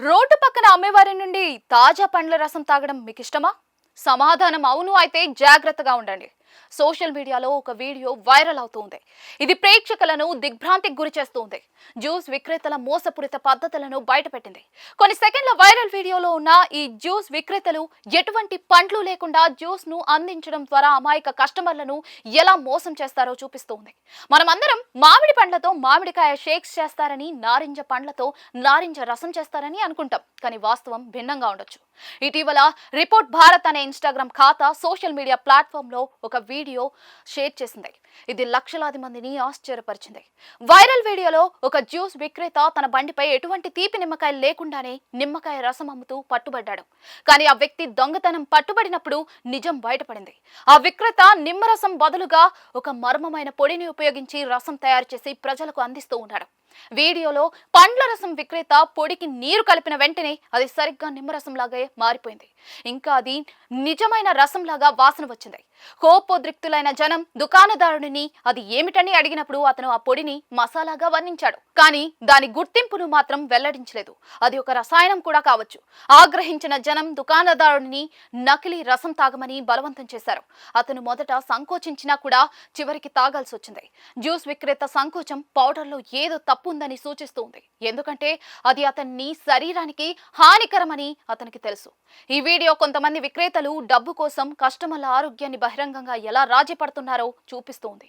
Road పక్కన అమ్మేవారి నుండి తాజా పండ్ల రసం తాగడం మీకు ఇష్టమా సమాధానం అవును అయితే జాగ్రత్తగా ఉండండి. సోషల్ మీడియాలో ఒక వీడియో వైరల్ అవుతుంది. ఇది ప్రేక్షకులను దిగ్భ్రాంతికి గురి చేస్తోంది. జ్యూస్ విక్రేతల మోసపూరిత పద్ధతులను బయటపెట్టింది. కొన్ని సెకండ్ల వైరల్ వీడియోలో ఉన్న ఈ జ్యూస్ విక్రేతలు ఎటువంటి పండ్లు లేకుండా జ్యూస్ను అందించడం ద్వారా అమాయక కస్టమర్లను ఎలా మోసం చేస్తారో చూపిస్తుంది. మనమందరం మామిడి పండ్లతో మామిడికాయ షేక్స్ చేస్తారని నారింజ పండ్లతో నారింజ రసం చేస్తారని అనుకుంటాం. కానీ వాస్తవం భిన్నంగా ఉండొచ్చు. ఇటీవల రిపోర్ట్ భారత్ అనే ఇన్స్టాగ్రామ్ ఖాతా సోషల్ మీడియా ప్లాట్ఫామ్లో ఒక వీడియో షేర్ చేసింది. ఇది లక్షలాది మందిని ఆశ్చర్యపరిచింది. వైరల్ వీడియోలో ఒక జ్యూస్ విక్రేత తన బండిపై ఎటువంటి తీపి నిమ్మకాయలు లేకుండానే నిమ్మకాయ రసం అమ్ముతూ పట్టుబడ్డాడు. కానీ ఆ వ్యక్తి దొంగతనం పట్టుబడినప్పుడు నిజం బయటపడింది. ఆ విక్రేత నిమ్మరసం బదులుగా ఒక మర్మమైన పొడిని ఉపయోగించి రసం తయారు చేసి ప్రజలకు అందిస్తూ ఉన్నాడు. వీడియోలో పండ్ల రసం విక్రేత పొడికి నీరు కలిపిన వెంటనే అది సరిగ్గా నిమ్మరసంలాగే మారిపోయింది. ఇంకా అది నిజమైన రసంలాగా వాసన వచ్చింది. కోపోద్రిక్తులైన జనం దుకాణదారుడిని అది ఏమిటని అడిగినప్పుడు అతను ఆ పొడిని మసాలాగా వర్ణించాడు. కానీ దాని గుర్తింపును మాత్రం వెల్లడించలేదు. అది ఒక రసాయనం కూడా కావచ్చు. ఆగ్రహించిన జనం దుకాణదారుడిని నకిలీ రసం తాగమని బలవంతం చేశారు. అతను మొదట సంకోచించినా కూడా చివరికి తాగాల్సి వచ్చింది. జ్యూస్ విక్రేత సంకోచం పౌడర్లో ఏదో తప్పు ఉందని సూచిస్తుంది. ఎందుకంటే అది అతన్ని శరీరానికి హానికరమని అతనికి తెలుసు. ఈ వీడియో కొంతమంది విక్రేతలు డబ్బు కోసం కస్టమర్ల ఆరోగ్యాన్ని బహిరంగంగా ఎలా రాజీ పడుతున్నారో చూపిస్తోంది.